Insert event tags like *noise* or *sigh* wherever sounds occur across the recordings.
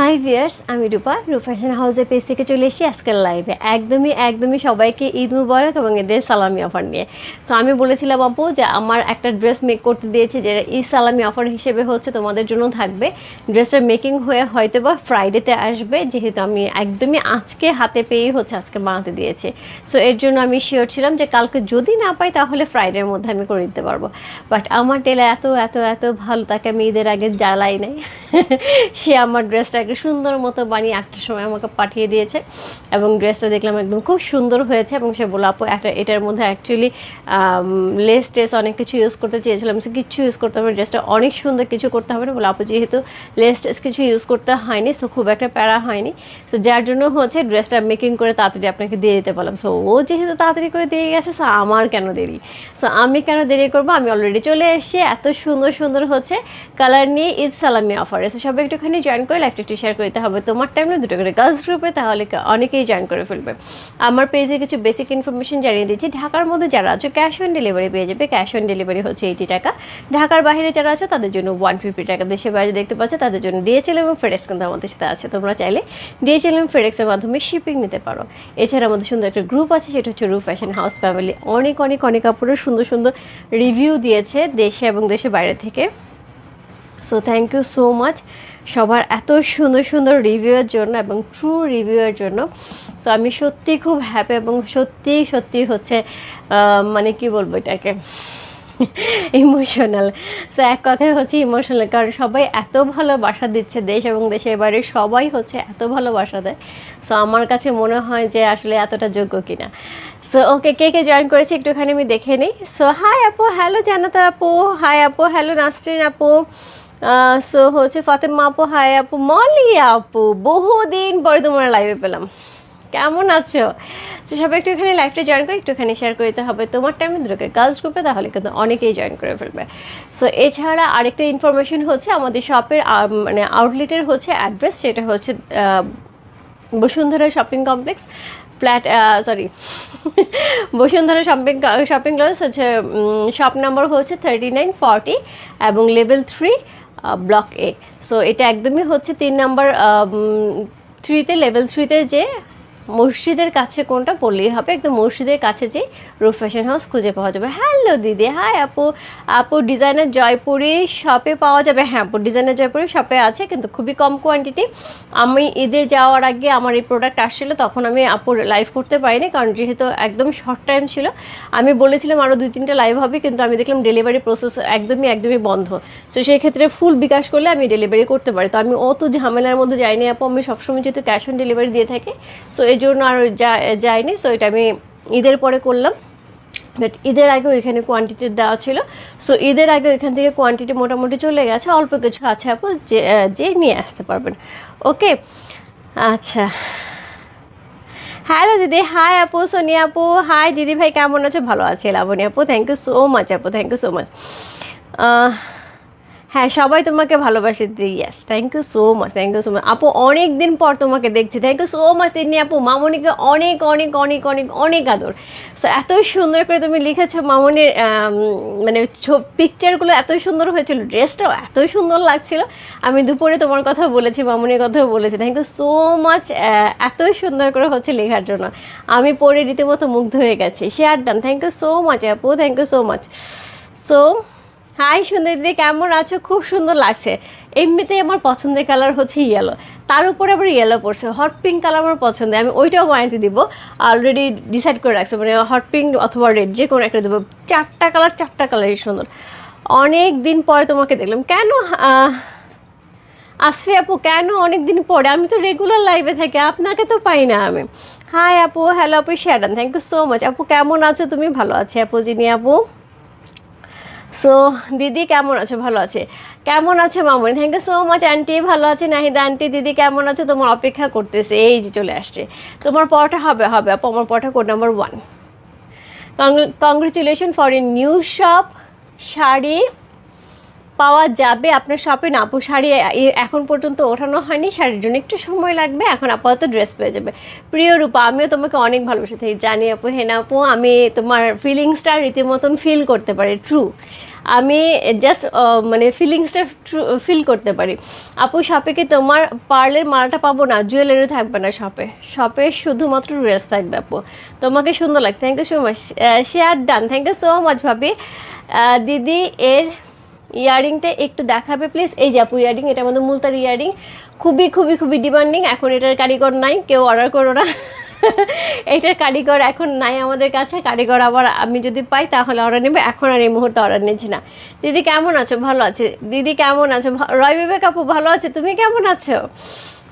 High viewers আমি রূপা। রূপ fashion হাউসের পেজ থেকে চলে এসেছি আজকের লাইভে একদমই একদমই সবাইকে ঈদ মুবারক এবং ঈদের সালামি অফার নিয়ে। সো আমি বলেছিলাম, আপু, যে আমার একটা ড্রেস মেক করতে দিয়েছি যেটা ঈদ সালামি অফার হিসেবে হচ্ছে তোমাদের জন্য থাকবে। ড্রেসটা মেকিং হয়ে হয়তো বা ফ্রাইডেতে আসবে, যেহেতু আমি একদমই আজকে হাতে পেয়েই হচ্ছে আজকে বানাতে দিয়েছি। সো এর জন্য আমি শিওর ছিলাম যে কালকে যদি না পাই, তাহলে ফ্রাইডের মধ্যে আমি করে দিতে পারব। বাট আমার টেলা এত এত এত ভালো, তাকে আমি ঈদের আগে জ্বালাই নাই। *laughs* সে আমার ড্রেসটাকে সুন্দর মতো বানিয়ে আটটার সময় আমাকে পাঠিয়ে দিয়েছে এবং ড্রেসটা দেখলাম একদম খুব সুন্দর হয়েছে এবং সে বলল, আপু, একটা এটার মধ্যে অ্যাকচুয়ালি লেস টেস অনেক কিছু ইউজ করতে চেয়েছিলাম, সে কিছু ইউজ করতে হবে ড্রেসটা অনেক সুন্দর কিছু করতে হবে না। বলে আপু, যেহেতু লেস টেস কিছু ইউজ করতে হয়নি সো খুব একটা প্যারা হয়নি সো যার জন্য হচ্ছে ড্রেসটা মেকিং করে তাড়াতাড়ি আপনাকে দিয়ে দিতে পারলাম সো ও যেহেতু তাড়াতাড়ি করে দিয়ে গেছে সো আমার কেন দেরি? সো আমি কেন দেরি করব? আমি অলরেডি চলে এসেছি, এত সুন্দর সুন্দর হচ্ছে কালার নিয়ে ঈদ সালামি অফার সো সবাই একটুখানি জয়েন করে লাইফটা একটু শেয়ার করতে হবে। তোমার টাইমে দুটো করে। গার্লস গ্রুপে তাহলে অনেকেই জয়েন করে ফেলবে। আমার পেজে কিছু বেসিক ইনফরমেশন জানিয়ে দিচ্ছি। ঢাকার মধ্যে যারা আছো ক্যাশ অন ডেলিভারি পেয়ে যাবে। ক্যাশ অন ডেলিভারি হচ্ছে এইটি টাকা। ঢাকার বাইরে যারা আছো, তাদের জন্য ওয়ান ফিফটি টাকা। দেশের বাইরে দেখতে পাচ্ছ, তাদের জন্য ডিএচএল এবং ফেডেক্স কিন্তু আমাদের সাথে আছে। তোমরা চাইলে ডিএচএল এবং ফেডেক্সের মাধ্যমে শিপিং নিতে পারো। এছাড়া আমাদের সুন্দর একটা গ্রুপ আছে, সেটা হচ্ছে রু ফ্যাশন হাউস ফ্যামিলি অনেক অনেক অনেক কাপড়ের সুন্দর সুন্দর রিভিউ দিয়েছে দেশে এবং দেশের বাইরে থেকে। So thank you so much সবার এত সুন্দর সুন্দর রিভিউয়ের জন্য এবং ট্রু রিভিউয়ের জন্য। সো আমি সত্যি খুব হ্যাপি এবং সত্যি সত্যি হচ্ছে মানে কি বলব এটাকে? ইমোশনাল সো এক কথায় হচ্ছে ইমোশনাল কারণ সবাই এত ভালোবাসা দিচ্ছে দেশ এবং দেশের বাইরে, সবাই হচ্ছে এত ভালোবাসা দেয়। সো আমার কাছে মনে হয় যে আসলে এতটা যোগ্য কিনা। সো ওকে কে কে জয়েন করেছে একটুখানি আমি দেখে নিই। সো হাই আপু হ্যালো জানাতা আপু হাই আপু হ্যালো নাসরিন আপু। সো হচ্ছে ফাতেমা আপু হাই আপু, মলি আপু, বহুদিন পরে তোমার লাইভে পেলাম। কেমন আছো? সো সবাই একটুখানি লাইফটা জয়েন করে, একটুখানি শেয়ার করতে হবে। তোমার টাইমে দুটোকে গার্লস গ্রুপে তাহলে কিন্তু অনেকেই জয়েন করে ফেলবে। সো এছাড়া আরেকটা ইনফরমেশন হচ্ছে, আমাদের শপের মানে আউটলেটের হচ্ছে অ্যাড্রেস সেটা হচ্ছে Bashundhara shopping complex flat sorry Bashundhara shopping shopping complex হচ্ছে শপ নাম্বার হচ্ছে থার্টি নাইন ফর্টি এবং level three block A so এটা একদমই হচ্ছে তিন নাম্বার থ্রিতে লেভেল থ্রিতে যে মসজিদের কাছে কোনটা বললেই হবে? একদম মসজিদের কাছে যে রূপ ফ্যাশন হাউস খুঁজে পাওয়া যাবে। হ্যালো দিদি, হাই আপু। আপু, ডিজাইনার জয়পুরি শপে পাওয়া যাবে। হ্যাঁ আপু, ডিজাইনার জয়পুরি শপে আছে, কিন্তু খুবই কম কোয়ান্টিটি আমি ঈদে যাওয়ার আগে আমার এই প্রোডাক্ট আসছিল, তখন আমি আপুর লাইভ করতে পারিনি, কারণ যেহেতু একদম শর্ট টাইম ছিল। আমি বলেছিলাম আরও দুই তিনটা লাইভ হবে, কিন্তু আমি দেখলাম ডেলিভারি প্রসেস একদমই একদমই বন্ধ। সো সেই ক্ষেত্রে ফুল বিকাশ করলে আমি ডেলিভারি করতে পারি। তো আমি অত ঝামেলার মধ্যে যাইনি আপু। আমি সবসময় যেহেতু ক্যাশ অন ডেলিভারি দিয়ে থাকি সো এই জন্য আর যা- যাইনি সো এটা আমি ঈদের পরে করলাম। বাট ঈদের আগে ওইখানে কোয়ান্টিটি দেওয়া ছিল। সো ঈদের আগে ওইখান থেকে কোয়ান্টিটি মোটামুটি চলে গেছে। অল্প কিছু আছে আপু, যে যে নিয়ে আসতে পারবেন। ওকে আচ্ছা। হ্যালো দিদি। হাই আপু, সোনিয়া আপু। হাই দিদি ভাই, কেমন আছো? ভালো আছি, লাবণী আপু। থ্যাংক ইউ সো মাচ আপু থ্যাংক ইউ সো মাচ হ্যাঁ সবাই তোমাকে ভালোবাসে yes thank you so much thank you so much আপু অনেক দিন পর তোমাকে দেখছি থ্যাংক ইউ সো মাচ তিনি আপু, মামনিকে অনেক অনেক অনেক অনেক অনেক আদর। সো এত সুন্দর করে তুমি লিখেছো মামনির মানে পিকচারগুলো এত সুন্দর হয়েছিল ড্রেসটাও এত সুন্দর লাগছিল। আমি দুপুরে তোমার কথা বলেছি, মামনির কথাও বলেছি থ্যাংক ইউ সো মাচ এত সুন্দর করে হচ্ছে লেখার জন্য। আমি পড়ে রীতিমতো মুগ্ধ হয়ে গেছি। Share done thank you so much আপু thank you so much so hi সুন্দর দিদি কেমন আছো? খুব সুন্দর লাগছে। এমনিতেই আমার পছন্দের কালার হচ্ছে ইয়েলো তার উপরে আবার ইয়েলো পড়ছে। হট পিঙ্ক কালার আমার পছন্দ আমি ওইটাও বানাইতে দিব। অলরেডি ডিসাইড করে রাখছি। মানে হট পিঙ্ক অথবা রেড যে কোনো একটা দেবো। চারটা কালার চারটা কালারই সুন্দর। অনেক দিন পরে তোমাকে দেখলাম। কেন আসফি আপু, কেন অনেক দিন পরে? আমি তো রেগুলার লাইভে থাকি। আপনাকে তো পাই না আমি। হাই আপু হ্যালো আপু শ্যাডান থ্যাংক ইউ সো মাচ আপু, কেমন আছো? তুমি ভালো আছি? আপু জিনি আপু? সো দিদি কেমন আছো? ভালো আছে? কেমন আছে মামনি? Thank you so much aunty ভালো আছে, নাহিদা আন্টি দিদি কেমন আছো? তোমার অপেক্ষা করতেছে। এই যে চলে আসছে। তোমার পড়াটা হবে হবে। আপু, আমার পড়াটা code number one congratulation for a new shop sari পাওয়া যাবে আপনার শপে না, আপু, শাড়ি এখন পর্যন্ত ওঠানো হয়নি, শাড়ির জন্য একটু সময় লাগবে, এখন আপাতত ড্রেস পেয়ে যাবে। প্রিয় রূপা, আমিও তোমাকে অনেক ভালোবেসে থাকি জানি আপু হেনা আপু, আমি তোমার ফিলিংসটা রীতিমতন ফিল করতে পারি ট্রু আমি জাস্ট মানে ফিলিংসটা ফিল করতে পারি। আপু শপে কি তোমার পার্লের মালাটা পাবো না? জুয়েলারি থাকবে না শপে শপে শুধুমাত্র ড্রেস থাকবে, আপু। তোমাকে সুন্দর লাগছে thank you so much share done thank you so much ভাবি। দিদি, এর ইয়ারিংটা একটু দেখাবে প্লিজ এই জাপু ইয়ারিং, এটা আমাদের মুলতার ইয়ারিং। খুবই খুবই খুবই ডিমান্ডিং এখন এটার কারিগর নাই, কেউ অর্ডার করো না। *laughs* এটার কারিগর এখন নাই আমাদের কাছে, কারিগর আবার আমি যদি পাই, তাহলে অর্ডার নেবে। এখন আর এই মুহূর্তে অর্ডার নিচ্ছি না। দিদি কেমন আছো? ভালো আছে। দিদি কেমন আছো? রয় বিবেক আপু, ভালো আছে? তুমি কেমন আছো?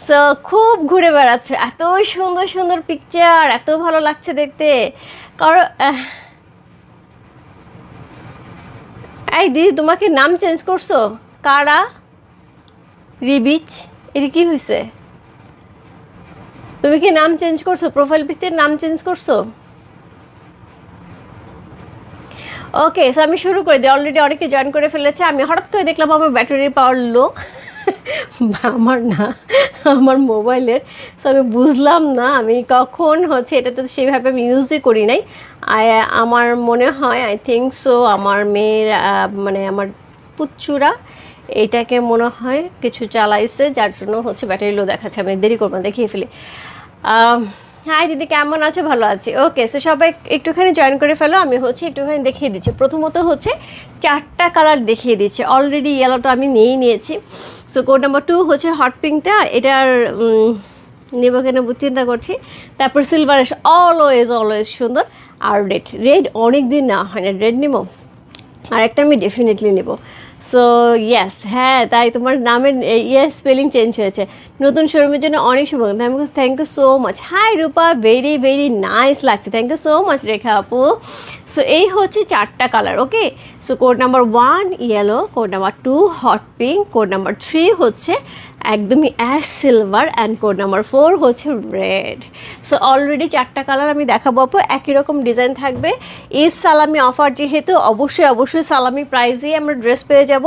সো খুব ঘুরে বেড়াচ্ছ। এত সুন্দর সুন্দর পিকচার এত ভালো লাগছে দেখতে। কারণ এই দিদি, তোমাকে নাম চেঞ্জ করছ? কারা? রিবিচ? এর কি হয়েছে তুমি কি নাম চেঞ্জ করছ? প্রোফাইল পিকচার নাম চেঞ্জ করছ? ওকে সো আমি শুরু করে দিই। অলরেডি অনেকে জয়েন করে ফেলেছে। আমি হঠাৎ করে দেখলাম আমার ব্যাটারি পাওয়ার লো আমার না, আমার মোবাইলের। সো আমি বুঝলাম না, আমি কখন হচ্ছে এটা তো সেভাবে আমি ইউজই করি নাই। আমার মনে হয় আই থিঙ্ক সো আমার মেয়ের মানে আমার পুচ্চুরা এটাকে মনে হয় কিছু চালাইছে, যার জন্য হচ্ছে ব্যাটারি লো দেখাচ্ছে। আমি দেরি করব দেখিয়ে ফেলি। হাই দিদি, কেমন আছো? ভালো আছি। ওকে সো সবাই একটুখানি জয়েন করে ফেলো। আমি হচ্ছে একটুখানি দেখিয়ে দিচ্ছি। প্রথমত হচ্ছে চারটা কালার দেখিয়ে দিচ্ছে। অলরেডি ইয়েলো তো আমি নিয়েই নিয়েছি। সো কোড নাম্বার টু হচ্ছে হট পিঙ্কটা এটার নেব কেন? চিন্তা করছি। তারপর সিলভার অলওয়েজ অলওয়েজ সুন্দর। আর রেড রেড অনেক দিন না হয় না। রেড নেব। আর একটা আমি ডেফিনেটলি নেব। সো ইয়েস হ্যাঁ তাই তোমার নামের ইয়ে স্পেলিং চেঞ্জ হয়েছে। নতুন শোরুমের জন্য অনেক শুভকামনা আমি thank you so much hi Rupa very very nice লাগছে। Thank you so much Rekha আপু। সো এই হচ্ছে চারটা colour okay so code number one yellow code number two hot pink code number three হচ্ছে একদমই ash silver and code number four হচ্ছে red so already চারটা colour আমি দেখাবো আপু, একই রকম ডিজাইন থাকবে। ঈদ সালামি অফার যেহেতু, অবশ্যই অবশ্যই সালামি প্রাইজেই আমরা ড্রেস পেয়ে যাব।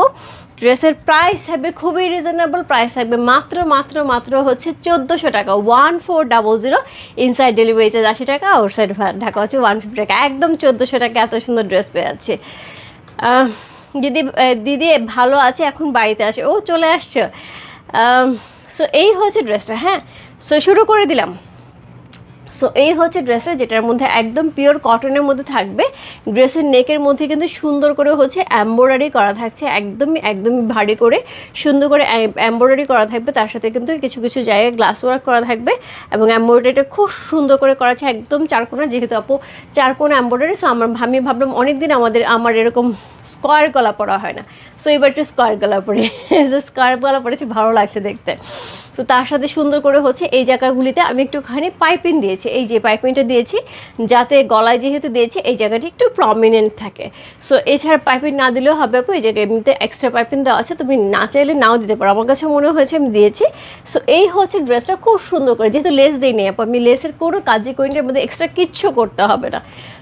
ড্রেসের প্রাইস থাকবে খুবই রিজনেবল প্রাইস থাকবে, মাত্র মাত্র মাত্র হচ্ছে চোদ্দোশো টাকা one four double zero inside delivery charge আশি টাকা আউটসাইড ঢাকা হচ্ছে ওয়ান ফিফটি টাকা, একদম চোদ্দোশো টাকা এত সুন্দর ড্রেস পেয়ে যাচ্ছে। দিদি দিদি ভালো আছে, এখন বাড়িতে আসে। ও, চলে আসছো। সো এই হচ্ছে ড্রেসটা হ্যাঁ? সো শুরু করে দিলাম। সো এই হচ্ছে ড্রেসটা যেটার মধ্যে একদম পিওর কটনের মধ্যে থাকবে। ড্রেসের নেকের মধ্যে কিন্তু সুন্দর করে হচ্ছে এম্ব্রয়ডারি করা থাকছে, একদমই একদমই ভারী করে। সুন্দর করে এম্ব্রয়ডারি করা থাকবে, তার সাথে কিন্তু কিছু কিছু জায়গায় গ্লাস ওয়ার্ক করা থাকবে এবং এম্ব্রয়ডারিটা খুব সুন্দর করে করা আছে, একদম চারকোনা যেহেতু আপু চারকোনা এম্ব্রয়ডারি সো আমার আমি ভাবলাম অনেকদিন আমাদের, আমার এরকম স্কোয়ার গলা পরা হয় না। সো এবার একটু স্কোয়ার গলা পরে *laughs* স্কোয়ার গলা পরেছি, ভালো লাগছে দেখতে। সো তার সাথে সুন্দর করে হচ্ছে এই জায়গাগুলিতে আমি একটুখানি পাইপিং দিয়েছি। এই যে পাইপিংটা দিয়েছি যাতে গলায় যেহেতু দিয়েছি এই জায়গাটি একটু প্রমিনেন্ট থাকে। সো এছাড়া পাইপিং না দিলেও হবে আপু এই জায়গায় এমনিতে এক্সট্রা পাইপিং দেওয়া আছে। তুমি না চাইলে নাও দিতে পারো। আমার কাছে মনে হয়েছে আমি দিয়েছি। সো এই হচ্ছে ড্রেসটা খুব সুন্দর করে যেহেতু লেস দিই নেই আপু আমি লেসের কোনো কাজই করি না, এর মধ্যে এক্সট্রা কিচ্ছু করতে হবে না।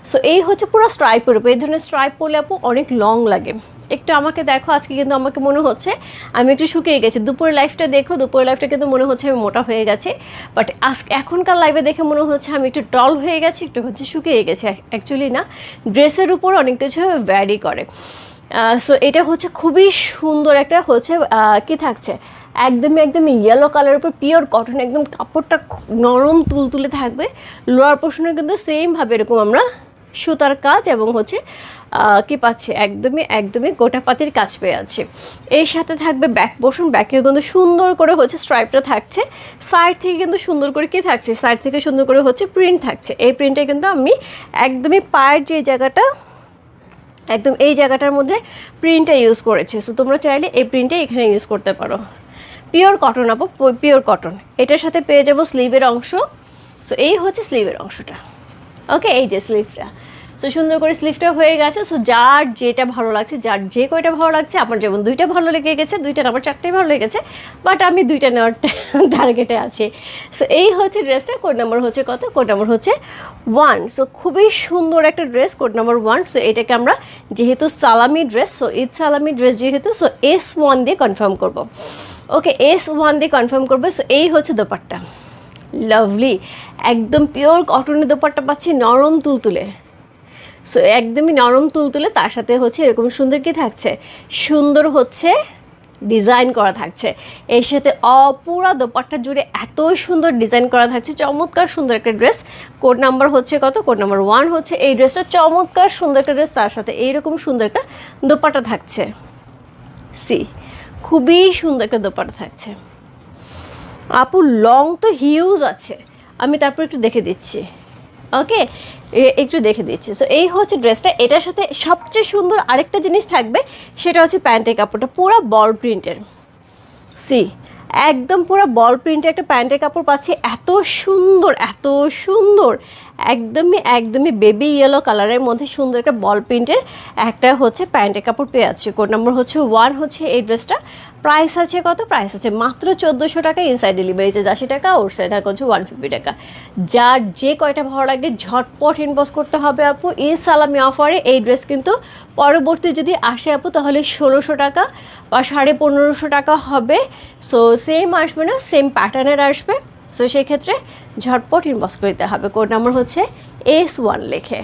সো এই হচ্ছে পুরো স্ট্রাইপের উপর। এই ধরনের স্ট্রাইপ পরলে আপু অনেক লং লাগে। একটু আমাকে দেখো, আজকে কিন্তু আমাকে মনে হচ্ছে আমি একটু শুকিয়ে গেছি। দুপুরের লাইফটা দেখো, দুপুরের লাইফটা কিন্তু মনে হচ্ছে আমি মোটা হয়ে গেছি। বাট আজ এখনকার লাইফে দেখে মনে হচ্ছে আমি একটু টল হয়ে গেছি, একটু হচ্ছে শুকিয়ে গেছে। অ্যাকচুয়ালি না ড্রেসের উপর অনেক কিছু ভ্যারি করে। সো এটা হচ্ছে খুবই সুন্দর একটা হচ্ছে কি থাকছে? একদমই একদমই ইয়েলো কালারের উপর পিওর কটন একদম কাপড়টা নরম, তুলতুলে থাকবে। লোয়ার পোর্শনে কিন্তু সেমভাবে এরকম আমরা সুতার কাজ এবং হচ্ছে কি পাচ্ছে? একদমই একদমই গোটা পাতির কাজ পেয়ে আছে এর সাথে থাকবে ব্যাক পোর্শন ব্যাকে কিন্তু সুন্দর করে হচ্ছে স্ট্রাইপটা থাকছে। সাইড থেকে কিন্তু সুন্দর করে কি থাকছে? সাইড থেকে সুন্দর করে হচ্ছে প্রিন্ট থাকছে। এই প্রিন্টে কিন্তু আমি একদমই পায়ের যে জায়গাটা, একদম এই জায়গাটার মধ্যে প্রিন্টটা ইউজ করেছে। সো তোমরা চাইলে এই প্রিন্টটা এখানে ইউজ করতে পারো। পিওর কটন আপু পিওর কটন এটার সাথে পেয়ে যাব স্লিভের অংশ। সো এই হচ্ছে স্লিভের অংশটা। ওকে এই যে স্লিভটা সো সুন্দর করে স্লিভটা হয়ে গেছে। সো যার যেটা ভালো লাগছে, যার যে কয়টা ভালো লাগছে, আমার যেমন দুইটা ভালো লেগে গেছে দুইটা আমার চারটাই ভালো লেগেছে বাট আমি দুইটা নেওয়ার টার্গেটে *laughs* আছি। সো এই হচ্ছে ড্রেসটা কোড নাম্বার হচ্ছে কত? কোড নাম্বার হচ্ছে ওয়ান সো খুবই সুন্দর একটা dress code number one so এটাকে আমরা যেহেতু সালামি ড্রেস সো ঈদ সালামি ড্রেস যেহেতু সো এস ওয়ান দিয়ে কনফার্ম করব। ওকে এস ওয়ান দিয়ে কনফার্ম করব। সো এই হচ্ছে দোপাট্টা। লাভলি একদম পিওর কটনের দোপাট্টা পাচ্ছি নরম তুলতুলে। সো একদমই নরম তুলতুলে, তার সাথে হচ্ছে এরকম সুন্দর কি থাকছে? সুন্দর হচ্ছে ডিজাইন করা থাকছে। এর সাথে অপুরা দোপাট্টা জুড়ে এত সুন্দর ডিজাইন করা থাকছে। চমৎকার সুন্দর একটা ড্রেস কোড নাম্বার হচ্ছে কত? কোড নাম্বার ওয়ান হচ্ছে এই ড্রেসটা চমৎকার সুন্দর একটা ড্রেস তার সাথে এইরকম সুন্দর একটা দোপাট্টা থাকছে। সি খুবই সুন্দর একটা দোপাট্টা থাকছে। আপু লং তো হিউজ আছে। আমি তারপর একটু দেখে দিচ্ছি। ওকে একটু দেখে দিচ্ছি। সো এই হচ্ছে ড্রেসটা এটার সাথে সবচেয়ে সুন্দর আরেকটা জিনিস থাকবে, সেটা হচ্ছে প্যান্টের কাপড়টা। পুরো বল প্রিন্টের সি একদম পুরো বল প্রিন্টের একটা প্যান্টের কাপড় পাচ্ছি। এত সুন্দর এত সুন্দর। একদমই একদমই বেবি ইয়েলো কালারের মধ্যে সুন্দর একটা বল প্রিন্টের একটা হচ্ছে প্যান্টের কাপড় পেয়ে যাচ্ছে। কোড নম্বর হচ্ছে ওয়ান হচ্ছে এই ড্রেসটা প্রাইস আছে কত? প্রাইস আছে মাত্র চোদ্দোশো টাকা ইনসাইড ডেলিভারি চার্জ আশি টাকা ওর সাইড হচ্ছে ওয়ান ফিফটি টাকা। যার যে কয়টা ভালো লাগে ঝটপট ইনভেস্ট করতে হবে আপু। এই সালামি অফারে এই ড্রেস কিন্তু পরবর্তী যদি আসে আপু, তাহলে ষোলোশো টাকা বা সাড়ে পনেরোশো টাকা হবে। সো সেম আসবে না সেম প্যাটার্নের আসবে। সো সেক্ষেত্রে ঝটপট ইনবক্স করে দিতে হবে। কোড নাম্বার হচ্ছে এস ওয়ান লেখে।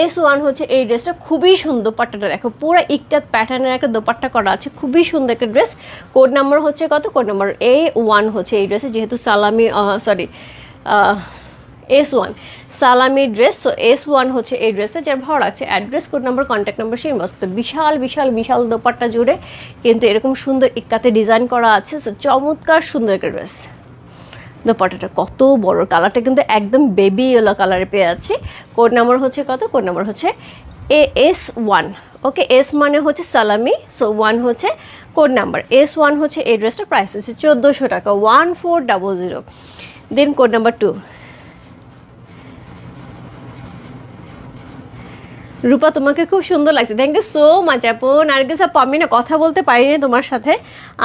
এস ওয়ান হচ্ছে এই ড্রেসটা খুবই সুন্দর দোপাট্টাটা দেখো। পুরো ইকটাত প্যাটার্নের একটা দোপাট্টা করা আছে। খুবই সুন্দর একটা ড্রেস। কোড নাম্বার হচ্ছে কত? কোড নাম্বার এ ওয়ান হচ্ছে এই ড্রেসে, যেহেতু সালামি সরি এস ওয়ান সালামি ড্রেস সো এস ওয়ান হচ্ছে এই ড্রেসটা যার ভালো লাগছে address code number contact number সেই মস্ত বিশাল বিশাল বিশাল দোপাট্টা জুড়ে কিন্তু এরকম সুন্দর ইক্কাতে ডিজাইন করা আছে। সো চমৎকার সুন্দর একটা ড্রেস দোপাট্টাটা কত বড়। কালারটা কিন্তু একদম বেবি ইয়েলো কালারে পেয়ে যাচ্ছি। কোড নাম্বার হচ্ছে কত? কোড নাম্বার হচ্ছে A S one okay S মানে হচ্ছে সালামি। সো ওয়ান হচ্ছে কোড নাম্বার এস ওয়ান হচ্ছে এই ড্রেসটার প্রাইস হচ্ছে চোদ্দোশো টাকা। One four double zero then code number two Rupa, তোমাকে খুব সুন্দর লাগছে। থ্যাংক ইউ সো মাচ আপু। নার্গিস, আপু, আমি না কথা বলতে পারিনি তোমার সাথে।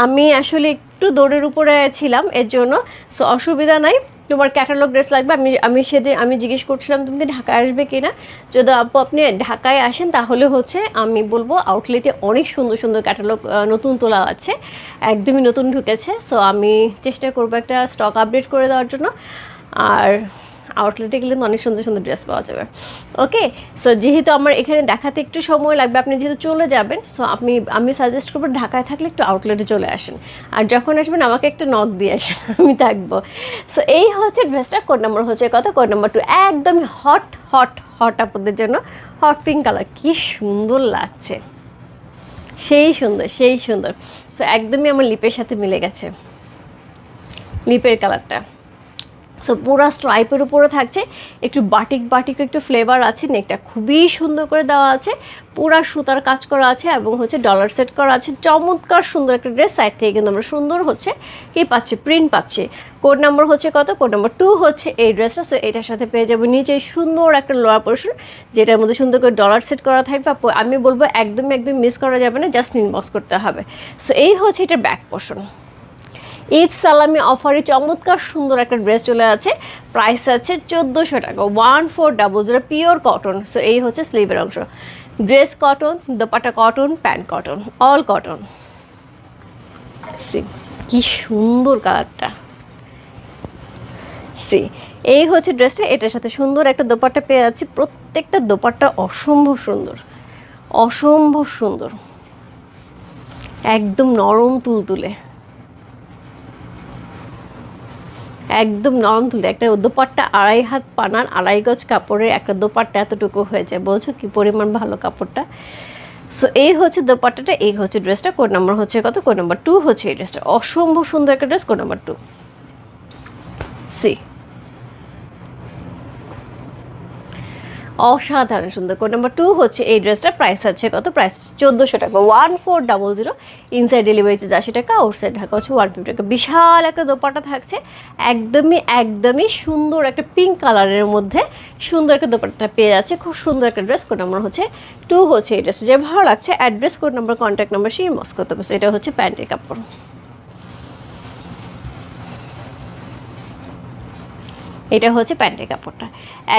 আমি আসলে একটু দৌড়ের উপরে ছিলাম এর জন্য। সো অসুবিধা নাই। তোমার ক্যাটালগ ড্রেস লাগবে। আমি আমি সেদিন, আমি জিজ্ঞেস করছিলাম, তুমি কি ঢাকায় আসবে কি না যদি আপু, আপনি ঢাকায় আসেন, তাহলে হচ্ছে আমি বলব আউটলেটে অনেক সুন্দর সুন্দর ক্যাটালগ নতুন তোলা আছে। একদমই নতুন ঢুকেছে। সো আমি চেষ্টা করব একটা স্টক আপডেট করে দেওয়ার জন্য। আর আউটলেটে গেলে অনেক সুন্দর সুন্দর ড্রেস পাওয়া যাবে। ওকে সো যেহেতু আমার এখানে দেখাতে একটু সময় লাগবে, আপনি যেহেতু চলে যাবেন সো আপনি আমি সাজেস্ট করব ঢাকায় থাকলে একটু আউটলেটে চলে আসেন। আর যখন আসবেন, আমাকে একটা নক দিয়ে আসেন, *laughs* আমি থাকব। সো এই হচ্ছে ড্রেসটা কোড নাম্বার হচ্ছে কত? কোড নাম্বার টু একদম হট হট হট আপুদের জন্য। হট পিঙ্ক কালার কি সুন্দর লাগছে। সেই সুন্দর সেই সুন্দর। সো একদমই আমার লিপের সাথে মিলে গেছে। লিপের কালারটা সো পুরো স্ট্রাইপের উপরে থাকছে। একটু বাটিক বাটিক একটু ফ্লেভার আছে নেকটা খুবই সুন্দর করে দেওয়া আছে। পুরা সুতার কাজ করা আছে এবং হচ্ছে ডলার সেট করা আছে। চমৎকার সুন্দর একটা ড্রেস সাইড থেকে কিন্তু আমরা সুন্দর হচ্ছে কি পাচ্ছি প্রিন্ট পাচ্ছি। কোড নাম্বার হচ্ছে কত? কোড নাম্বার টু হচ্ছে এই ড্রেসটা সো এটার সাথে পেয়ে যাব নিচে সুন্দর একটা লোয়ার পোর্শন যেটার মধ্যে সুন্দর করে ডলার সেট করা থাকবে। আমি বলব একদমই একদম মিস করা যাবে না জাস্ট ইনবক্স করতে হবে। সো এই হচ্ছে এটা ব্যাক পোর্শন ঈদ সালামি অফারে চমৎকার সুন্দর একটা ড্রেস চলে আছে। প্রাইস আছে চোদ্দোশো টাকা। One four double zero pure cotton. So এই হচ্ছে স্লিভের অংশ। Dress cotton dupatta cotton, pant cotton, all cotton. See কি সুন্দর কালারটা। সি এই হচ্ছে ড্রেসটা। এটার সাথে সুন্দর একটা দোপাট্টা পেয়ে যাচ্ছি। প্রত্যেকটা দোপাট্টা অসম্ভব সুন্দর। অসম্ভব সুন্দর। একদম নরম তুলতুলে। একদম নরম তুলে, একটা দোপাট্টা আড়াই হাত পানার আড়াই গজ কাপড়ের একটা দোপাট্টা এতটুকু হয়ে যায়। বলছো কি পরিমাণ ভালো কাপড়টা? সো এই হচ্ছে দোপাট্টাটা, এই হচ্ছে ড্রেসটা কোড নাম্বার হচ্ছে কত? কোড নাম্বার টু হচ্ছে এই ড্রেসটা অসম্ভব সুন্দর একটা dress code number two see অসাধারণ, সুন্দর কোড নাম্বার টু হচ্ছে এই ড্রেসটা প্রাইস আছে কত? প্রাইস চোদ্দোশো টাকা। One four double zero inside delivery charge আশি টাকা আউট সাইড ঢাকা হচ্ছে ওয়ান ফিফটি টাকা। বিশাল একটা দোপাটা থাকছে। একদমই একদমই সুন্দর একটা পিঙ্ক কালারের মধ্যে সুন্দর একটা দোপাটা পেয়ে যাচ্ছে। খুব সুন্দর একটা ড্রেস কোড নাম্বার হচ্ছে টু হচ্ছে এই ড্রেসটা যে ভালো লাগছে address code number contact number সেই মস্ক এটা হচ্ছে প্যান্টের কাপড়। এটা হচ্ছে প্যান্টের কাপড়টা।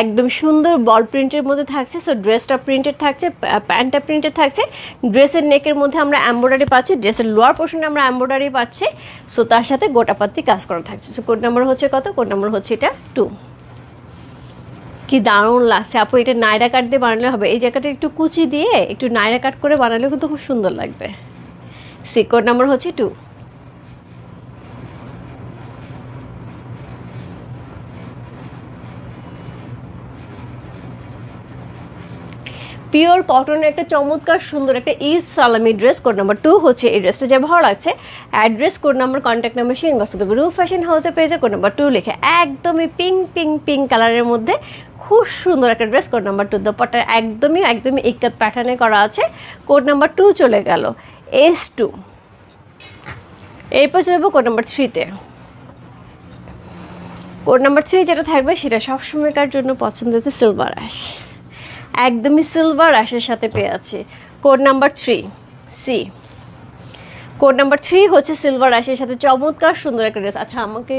একদম সুন্দর বল প্রিন্টের মধ্যে থাকছে সো ড্রেসটা প্রিন্টেড থাকছে প্যান্টটা প্রিন্টেড থাকছে। ড্রেসের নেকের মধ্যে আমরা এম্ব্রয়ডারি পাচ্ছি ড্রেসের লোয়ার পোর্শনে আমরা এম্ব্রয়ডারি পাচ্ছি সো তার সাথে গোটাপাতি কাজ করা থাকছে। সো কোড নাম্বার হচ্ছে কত? কোড নাম্বার হচ্ছে এটা টু কি দারুণ লাগছে। আপু, এটা নায়রা কাট দিয়ে বানালে হবে। এই জায়গাটা একটু কুচি দিয়ে একটু নায়রা কাট করে বানালে কিন্তু খুব সুন্দর লাগবে। সি কোড নাম্বার হচ্ছে টু পিওর কটনের একটা চমৎকার সুন্দর একটা ইজ সালামি ড্রেস, কোড নাম্বার টু হচ্ছে এই ড্রেসটা যে ভালো লাগছে। Address code number contact number সেই ইনবক্স করতে রু ফ্যাশন হাউসে পেয়েছে কোড নাম্বার টু লিখে একদমই পিঙ্ক পিঙ্ক পিঙ্ক কালারের মধ্যে খুব সুন্দর একটা dress, code number two dupatta একদমই একদমই ইকাত প্যাটার্নে করা আছে, কোড নাম্বার টু চলে গেল এস টু এরপর চলবো কোড নাম্বার থ্রিতে কোড নাম্বার থ্রি যেটা থাকবে, সেটা সবসময়কার জন্য পছন্দ হচ্ছে সিলভার অ্যাশ একদমই সিলভার অ্যাশের সাথে পেয়ে আছে। Code number three see code number three হচ্ছে সিলভার অ্যাশের সাথে চমৎকার সুন্দর একটা ড্রেস আচ্ছা আমাকে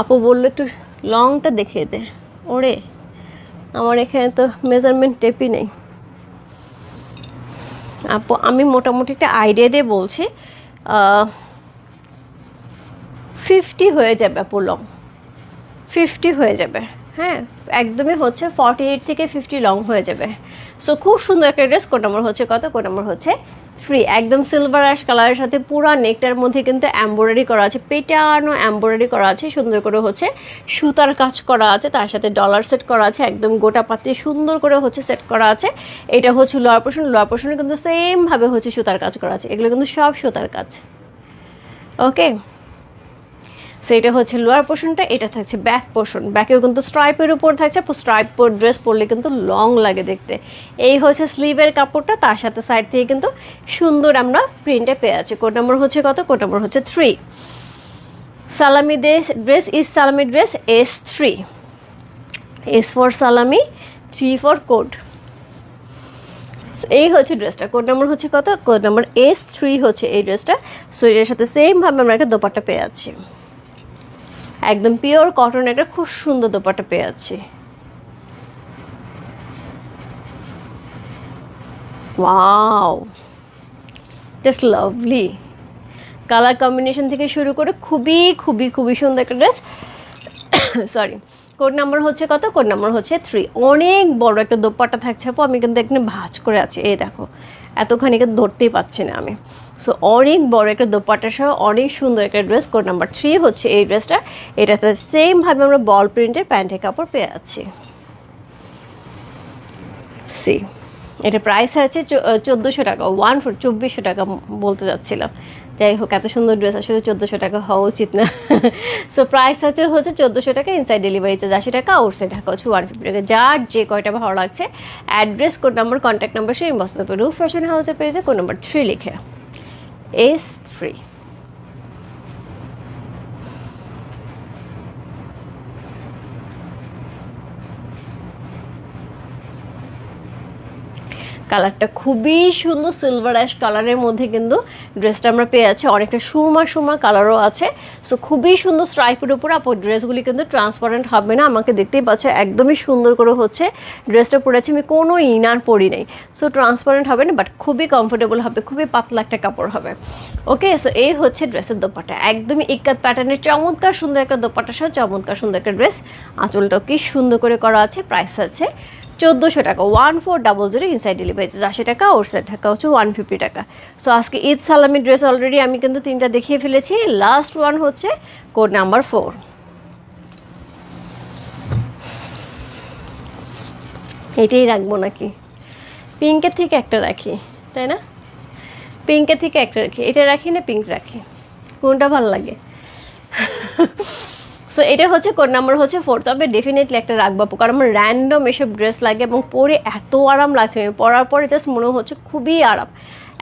আপু বলল একটু লংটা দেখিয়ে দে। ওরে, আমার এখানে তো মেজারমেন্ট টেপই নেই। আপু, আমি মোটামুটি একটা আইডিয়া দিয়ে বলছি ফিফটি হয়ে যাবে আপু লং ফিফটি হয়ে যাবে। হ্যাঁ একদমই হচ্ছে ফর্টি এইট থেকে ফিফটি লং হয়ে যাবে। সো খুব সুন্দর একটা ড্রেস কোড নম্বর হচ্ছে কত? কোড নম্বর হচ্ছে থ্রি একদম সিলভার অ্যাশ কালারের সাথে পুরা নেকটার মধ্যে কিন্তু এম্ব্রয়ডারি করা আছে, পেটানো এম্ব্রয়ডারি করা আছে, সুন্দর করে হচ্ছে সুতার কাজ করা আছে, তার সাথে ডলার সেট করা আছে, একদম গোটা পাতি সুন্দর করে হচ্ছে সেট করা আছে। এটা হচ্ছে লোয়ার পোর্শন লোয়ার পোর্শনে কিন্তু সেমভাবে হচ্ছে সুতার কাজ করা আছে, এগুলো কিন্তু সব সুতার কাজ। ওকে সো এটা হচ্ছে লোয়ার পোর্শনটা এটা থাকছে ব্যাক পোর্শন ব্যাকেও কিন্তু স্ট্রাইপের উপর থাকছে স্ট্রাইপ ড্রেস পরলে কিন্তু লং লাগে দেখতে। এই হচ্ছে স্লিভের কাপড়টা, তার সাথে সাইড থেকে কিন্তু সুন্দর আমরা প্রিন্টে পেয়ে আছি কোড নম্বর হচ্ছে কত? কোড নম্বর হচ্ছে থ্রি সালামি ড্রেস ইজ সালামি dress S three S for সালামি থ্রি ফর কোড এই হচ্ছে ড্রেসটা কোড নাম্বার হচ্ছে কত? কোড নাম্বার এস থ্রি হচ্ছে এই ড্রেসটা সো এটার সাথে সেমভাবে আমরা একটা দোপাট্টা পেয়ে আছি একদম পিওর কটন একটা খুব সুন্দর দোপাটা পেয়ে যাচ্ছি। Wow just lovely colour combination থেকে শুরু করে খুবই খুবই খুবই সুন্দর একটা ড্রেস সরি *coughs* কোড নাম্বার হচ্ছে কত? কোড নাম্বার হচ্ছে থ্রি অনেক বড় একটা দোপাট্টা থাকছে আপু, আমি কিন্তু এখানে ভাঁজ করে আছি। এই দেখো, এতখানি কিন্তু ধরতেই পাচ্ছি না আমি। সো অনেক বড় একটা দোপাট্টা সহ অনেক সুন্দর একটা ড্রেস কোড নাম্বার থ্রি হচ্ছে এই ড্রেসটা এটাতে সেমভাবে আমরা বল প্রিন্টের প্যান্টের কাপড় পেয়ে যাচ্ছি। সি এটা প্রাইস আছে চোদ্দোশো টাকা ওয়ান ফোর চব্বিশশো টাকা বলতে যাচ্ছিলাম। যাই হোক, এত সুন্দর ড্রেস আসলে চোদ্দোশো টাকা হওয়া উচিত না। সো প্রাইস আছে হচ্ছে চোদ্দোশো টাকা ইনসাইড ডেলিভারি চার্জ আশি টাকা আউটসাইড ঢাকা হচ্ছে ওয়ান ফিফটি টাকা। যার যে কয়টা ভালো লাগছে address code number contact number সেই বস্তু রুফ ফ্যাশন হাউসের পেজে কোড নাম্বার থ্রি লিখে। এস থ্রি কালারটা খুবই সুন্দর সিলভার অ্যাশ কালারের মধ্যে কিন্তু ড্রেসটা আমরা পেয়ে আছি। অনেকটা সুরমা সুরমা কালারও আছে। সো খুবই সুন্দর স্ট্রাইপের উপর আপু ড্রেসগুলি কিন্তু ট্রান্সপারেন্ট হবে না। আমাকে দেখতেই পাচ্ছ একদমই সুন্দর করে হচ্ছে ড্রেসটা পরেছি আমি কোনো ইনার পরি নাই। সো ট্রান্সপারেন্ট হবে না বাট খুবই কমফোর্টেবল হবে। খুবই পাতলা একটা কাপড় হবে। ওকে সো এই হচ্ছে ড্রেসের দোপাটা একদমই ইক্কাত প্যাটার্নের চমৎকার সুন্দর একটা দোপাটা সহ চমৎকার সুন্দর একটা ড্রেস আঁচলটাও কি সুন্দর করে করা আছে প্রাইস আছে। চোদ্দোশো টাকা one four double zero inside delivery charge আশি টাকা ওর সাইড টাকা, হচ্ছে ওয়ান ফিফটি টাকা। সো আজকে ঈদ সালামি ড্রেস অলরেডি আমি কিন্তু তিনটা দেখিয়ে ফেলেছি। লাস্ট ওয়ান হচ্ছে কোড নাম্বার ফোর এটাই রাখব নাকি? পিঙ্কের থেকে একটা রাখি, তাই না? পিঙ্কের থেকে একটা রাখি, এটা রাখি না পিঙ্ক রাখি? কোনটা ভালো লাগে? *laughs* সো এটা হচ্ছে কোড নাম্বার হচ্ছে ফোর তবে ডেফিনেটলি একটা রাখব কারণ আমার র্যান্ডম এসব ড্রেস লাগে এবং পরে এত আরাম লাগছে। পরার পরে জাস্ট মনে হচ্ছে খুবই আরাম।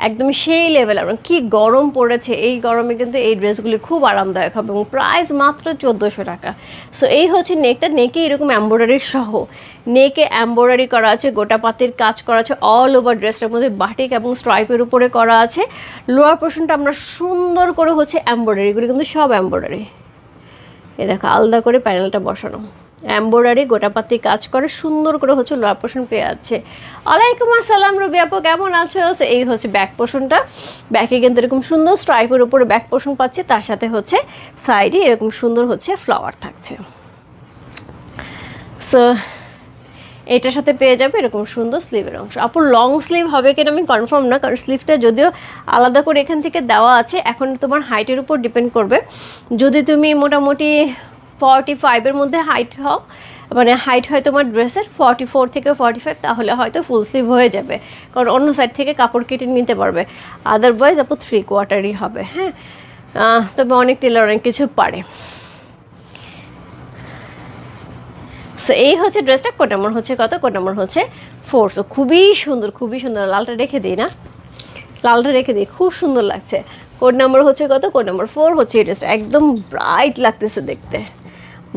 একদম সেই লেভেল আরাম। কি গরম পড়েছে। এই গরমে কিন্তু এই ড্রেসগুলি খুব আরামদায়ক হবে এবং প্রাইস মাত্র চোদ্দোশো টাকা। সো এই হচ্ছে নেকটা নেকে এরকম এম্ব্রয়ডারি সহ। নেকে এম্ব্রয়ডারি করা আছে, গোটা পাতির কাজ করা আছে অল ওভার ড্রেসটার মধ্যে বাটিক এবং স্ট্রাইপের উপরে করা আছে। লোয়ার পোর্শনটা আমরা সুন্দর করে হচ্ছে এম্ব্রয়ডারিগুলি কিন্তু সব এম্ব্রয়ডারি এ দেখো, আলাদা করে প্যানেলটা বসানো। এম্ব্রয়ডারি গোটাপাতি কাজ করে, সুন্দর করে হচ্ছে লোয়ার পোশন পেয়ে যাচ্ছে। আলাইকুম আসসালাম রবি আপু, কেমন আছো? এই হচ্ছে ব্যাক পোষণটা। ব্যাকে কিন্তু এরকম সুন্দর স্ট্রাইপের উপরে ব্যাক পোষণ পাচ্ছে, তার সাথে হচ্ছে সাইডে এরকম সুন্দর হচ্ছে ফ্লাওয়ার থাকছে। সো এটার সাথে পেয়ে যাবে এরকম সুন্দর স্লিভের অংশ। আপুর লং স্লিভ হবে কিনা আমি কনফার্ম না, কারণ স্লিভটা যদিও আলাদা করে এখান থেকে দেওয়া আছে, এখন তোমার হাইটের উপর ডিপেন্ড করবে। যদি তুমি মোটামুটি ফর্টি ফাইভের মধ্যে হাইট হও মানে হাইট হয় তোমার ড্রেসের ফর্টি ফোর থেকে ফর্টি ফাইভ তাহলে হয়তো ফুল স্লিভ হয়ে যাবে, কারণ অন্য সাইড থেকে কাপড় কেটে নিতে পারবে। আদারওয়াইজ আপু থ্রি কোয়ার্টারই হবে হ্যাঁ? তবে অনেক টেলার অনেক কিছু পারে। সো এই হচ্ছে ড্রেসটা কোড নাম্বার হচ্ছে কত? কোড নাম্বার হচ্ছে ফোর সো খুবই সুন্দর খুবই সুন্দর। লালটা রেখে দিই না। লালটা রেখে দিই, খুব সুন্দর লাগছে। কোড নাম্বার হচ্ছে কত? কোড নাম্বার ফোর হচ্ছে এই ড্রেসটা একদম ব্রাইট লাগতেছে দেখতে।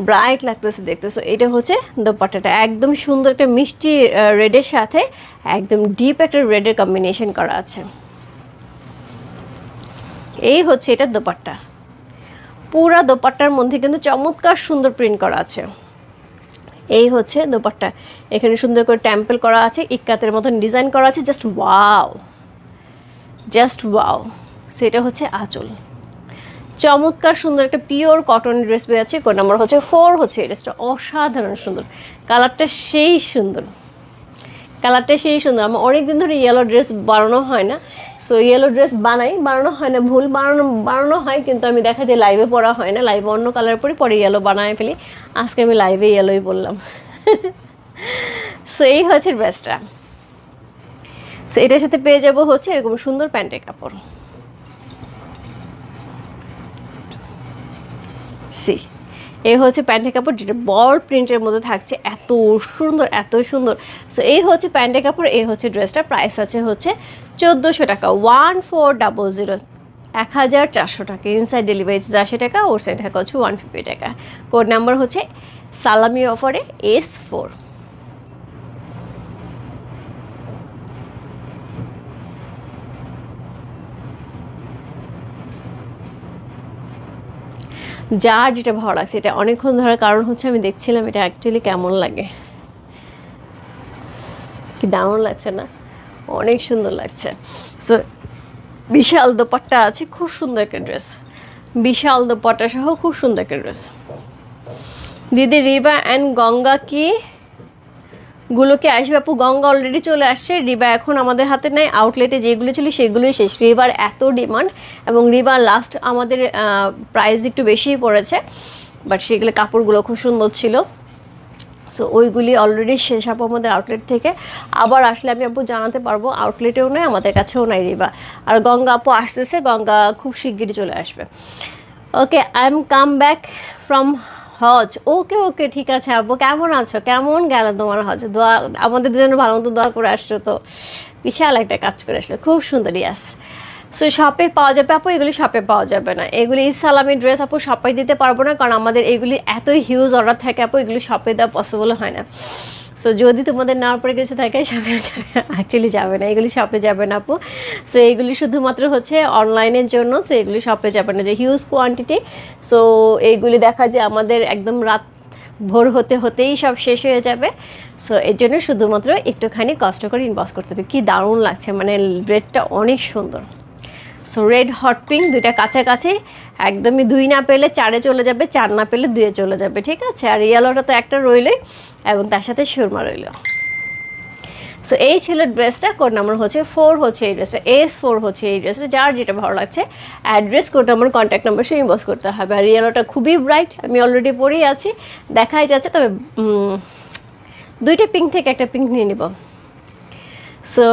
ব্রাইট লাগতেছে দেখতে। সো এটা হচ্ছে দোপাট্টাটা। একদম সুন্দর একটা মিষ্টি রেডের সাথে একদম ডিপ একটা রেডের কম্বিনেশন করা আছে। এই হচ্ছে এটা দোপাট্টা। পুরা দোপাট্টার মধ্যে কিন্তু চমৎকার সুন্দর প্রিন্ট করা আছে। এই হচ্ছে দোপাট্টা। এখানে সুন্দর করে টেম্পল করা আছে, ইক্কাতের মতন ডিজাইন করা আছে জাস্ট ওয়াও জাস্ট ওয়াও সেটা হচ্ছে আঁচল। চমৎকার সুন্দর একটা পিওর কটন ড্রেস পেয়েছে কোন নাম্বার হচ্ছে ফোর হচ্ছে, এই ড্রেসটা অসাধারণ সুন্দর। কালারটা সেই সুন্দর। কালারটা সেই সুন্দর। আমার অনেক দিন ধরে ইয়েলো ড্রেস বানানো হয় না সো ইয়েলো ড্রেস বানাই, বানানো হয় না, ভুল বানানো বানানো হয়, কিন্তু আমি দেখা যায় লাইভে পড়া হয় না লাইভে অন্য কালার পরে পরে ইয়েলো বানায় ফেলি। আজকে আমি লাইভে ইয়েলোই বললাম সো এই হচ্ছে ড্রেসটা সো এটার সাথে পেয়ে যাব হচ্ছে এরকম সুন্দর প্যান্টের কাপড়। সি এই হচ্ছে প্যান্টের কাপড় যেটা বল প্রিন্টের মধ্যে থাকছে। এত সুন্দর এত সুন্দর। সো এই হচ্ছে প্যান্টের কাপড়, এই হচ্ছে ড্রেসটা। প্রাইস আছে হচ্ছে চোদ্দোশো টাকা। One four double zero. এক হাজার চারশো টাকা। ইনসাইড ডেলিভারি আশি টাকা ওর সাইড টাকা হচ্ছে ওয়ান ফিফটি টাকা। কোড নাম্বার হচ্ছে সালামি অফারে এস ফোর যার যেটা ভালো লাগছে, এটা অনেকক্ষণ ধরার কারণ হচ্ছে আমি দেখছিলাম এটা অ্যাকচুয়ালি কেমন লাগে। কি দারুণ লাগছে না? অনেক সুন্দর লাগছে। সো বিশাল দোপাট্টা আছে, খুব সুন্দর একটা ড্রেস বিশাল দোপাট্টা সহ খুব সুন্দর একটা ড্রেস দিদি, রিবা অ্যান্ড গঙ্গা কি? গুলোকে আসবে। আপু, গঙ্গা অলরেডি চলে আসছে। রিবা এখন আমাদের হাতে নেই আউটলেটে যেগুলো ছিল সেগুলোই শেষ। রিবার এত ডিমান্ড এবং রিবার লাস্ট আমাদের প্রাইস একটু বেশিই পড়েছে। বাট সেগুলো কাপড়গুলো খুব সুন্দর ছিল। সো ওইগুলি অলরেডি শেষ আপু আমাদের আউটলেট থেকে। আবার আসলে আমি আপু জানাতে পারব আউটলেটেও নেই আমাদের কাছেও নাই রিবা। আর গঙ্গা আপু আসতেছে, গঙ্গা খুব শিগগিরই চলে আসবে। Okay I am come back from Hajj. Okay okay, ঠিক আছে আব্বু, কেমন আছো? কেমন গেল তোমার হজ? দোয়া, আমাদের দুজনে ভালো মতো দোয়া করে আসছো তো? বিশাল একটা কাজ করে আসলো, খুব সুন্দর ইয়াস সো শপে পাওয়া যাবে আপু, এগুলি শপে পাওয়া যাবে না। এগুলি সালামি ড্রেস আপু শপে দিতে পারব না, কারণ আমাদের এগুলি এতই হিউজ অর্ডার থাকে আপু, এগুলি শপে দেওয়া পসিবল হয় না। সো যদি তোমাদের নেওয়ার পরে কিছু থাকে শপে অ্যাকচুয়ালি যাবে না। এগুলি শপে যাবে না আপু। সো এগুলি শুধুমাত্র হচ্ছে অনলাইনের জন্য। সো এগুলি শপে যাবে না। যে হিউজ কোয়ান্টিটি সো এইগুলি দেখা যায় আমাদের একদম রাত ভোর হতে হতেই সব শেষ হয়ে যাবে। সো এর জন্য শুধুমাত্র একটুখানি কষ্ট করে ইনবক্স করতে হবে। কী দারুণ লাগছে। মানে রেডটা অনেক সুন্দর। সো রেড হট পিঙ্ক দুইটা কাছাকাছি। একদমই দুই না পেলে চারে চলে যাবে, চার না পেলে দুয়ে চলে যাবে, ঠিক আছে? আর ইয়েলোটা তো একটা রইলই, এবং তার সাথে সুরমা রইল। সো এই ছিল ড্রেসটা কোড নাম্বার হচ্ছে ফোর হচ্ছে এই ড্রেসটা এস ফোর হচ্ছে এই ড্রেসটা যার যেটা ভালো লাগছে address code number contact number সে ইনবক্স করতে হবে। আর ইয়েলোটা খুবই ব্রাইট আমি অলরেডি পরেই আছি, দেখাই যাচ্ছে, তবে দুইটা পিঙ্ক থেকে একটা পিঙ্ক নিয়ে নিব। সো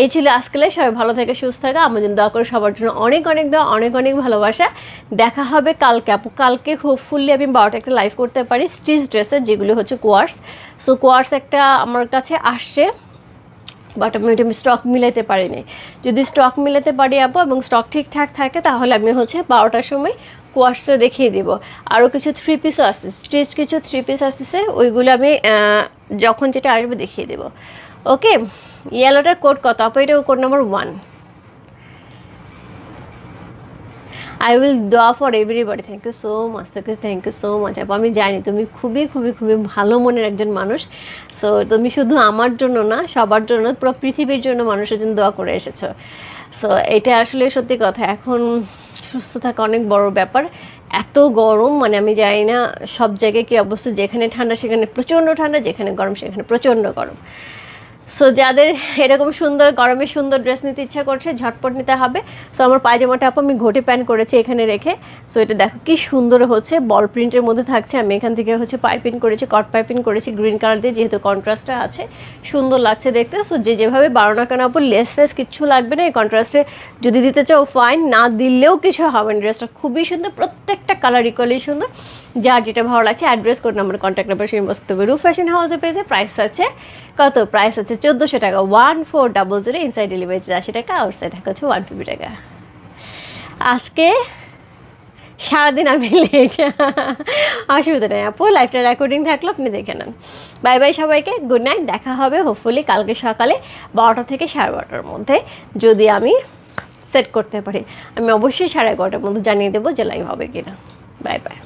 এই ছিল আজকালে সবাই ভালো থাকে, সুস্থ থাকে। জন্য দোয়া করে সবার জন্য অনেক অনেক দোয়া, অনেক অনেক ভালোবাসা। দেখা হবে কালকে আপু। কালকে খুব হোপফুলি আমি বারোটা একটা লাইভ করতে পারি। স্টিচ ড্রেসের যেগুলো হচ্ছে কোয়ার্স সো কোয়ার্স একটা আমার কাছে আসছে বাট আমি ওইটা আমি স্টক মিলাতে পারিনি। যদি স্টক মিলাতে পারি আপু এবং স্টক ঠিকঠাক থাকে, তাহলে আমি হচ্ছে বারোটার সময় কোয়ার্সটা দেখিয়ে দিব। আরও কিছু থ্রি পিসও আসছে স্টিচ কিছু থ্রি পিস আসতেছে ওইগুলো আমি যখন যেটা আসবে দেখিয়ে দেবো। ওকে ইয়েলোটার কোড কত? আপু এটা code number one I will দোয়া for everybody thank you so much তোকে থ্যাংক ইউ সো মাচ আপু আমি জানি তুমি খুবই খুবই খুবই ভালো মনের একজন মানুষ। সো তুমি শুধু আমার জন্য না, সবার জন্য, পুরো পৃথিবীর জন্য মানুষের জন্য দোয়া করে এসেছ। সো এটা আসলে সত্যি কথা। এখন সুস্থ থাকা অনেক বড় ব্যাপার। এত গরম মানে আমি জানি না সব জায়গায় কী অবস্থা। যেখানে ঠান্ডা, সেখানে প্রচণ্ড ঠান্ডা, যেখানে গরম, সেখানে প্রচণ্ড গরম। সো যাদের এরকম সুন্দর গরমে সুন্দর ড্রেস নিতে ইচ্ছা করছে, ঝটপট নিতে হবে। সো আমার পায়জামাটা আপ, আমি ঘটে প্যান্ট করেছি এখানে রেখে। সো এটা দেখো কি সুন্দর হচ্ছে বল প্রিন্টের মধ্যে থাকছে। আমি এখান থেকে হচ্ছে পাইপিং করেছি কট পাইপিং করেছি গ্রিন কালার দিয়ে যেহেতু কন্ট্রাস্টটা আছে, সুন্দর লাগছে দেখতে। সো যে যেভাবে বারো না কেন আপু লেস ফেস কিচ্ছু লাগবে না, এই কন্ট্রাস্টে যদি দিতে চাও ফাইন না দিলেও কিছু হবে না ড্রেসটা খুবই সুন্দর, প্রত্যেকটা কালার ইকুয়ালি সুন্দর। যার যেটা ভালো লাগছে অ্যাড্রেস করে নাম্বার কন্ট্যাক্ট নাম্বার সেই হবে রু ফ্যাশন হাউসে পেয়েছে প্রাইস আছে। কত? প্রাইস আছে চোদ্দোশো টাকা one four double zero inside delivery আশি টাকা আউটসাইড টাকা হচ্ছে ওয়ান ফিফটি টাকা। আজকে সারাদিন আমি অসুবিধা নেই আপু লাইফটা রেকর্ডিং থাকলে, আপনি দেখে নেন। বাই বাই সবাইকে গুড নাইট দেখা হবে হোপফুলি কালকে সকালে বারোটা থেকে সাড়ে বারোটার মধ্যে, যদি আমি সেট করতে পারি। আমি অবশ্যই সাড়ে এগারোটার মধ্যে জানিয়ে দেবো যে লাইভ হবে কিনা। Bye bye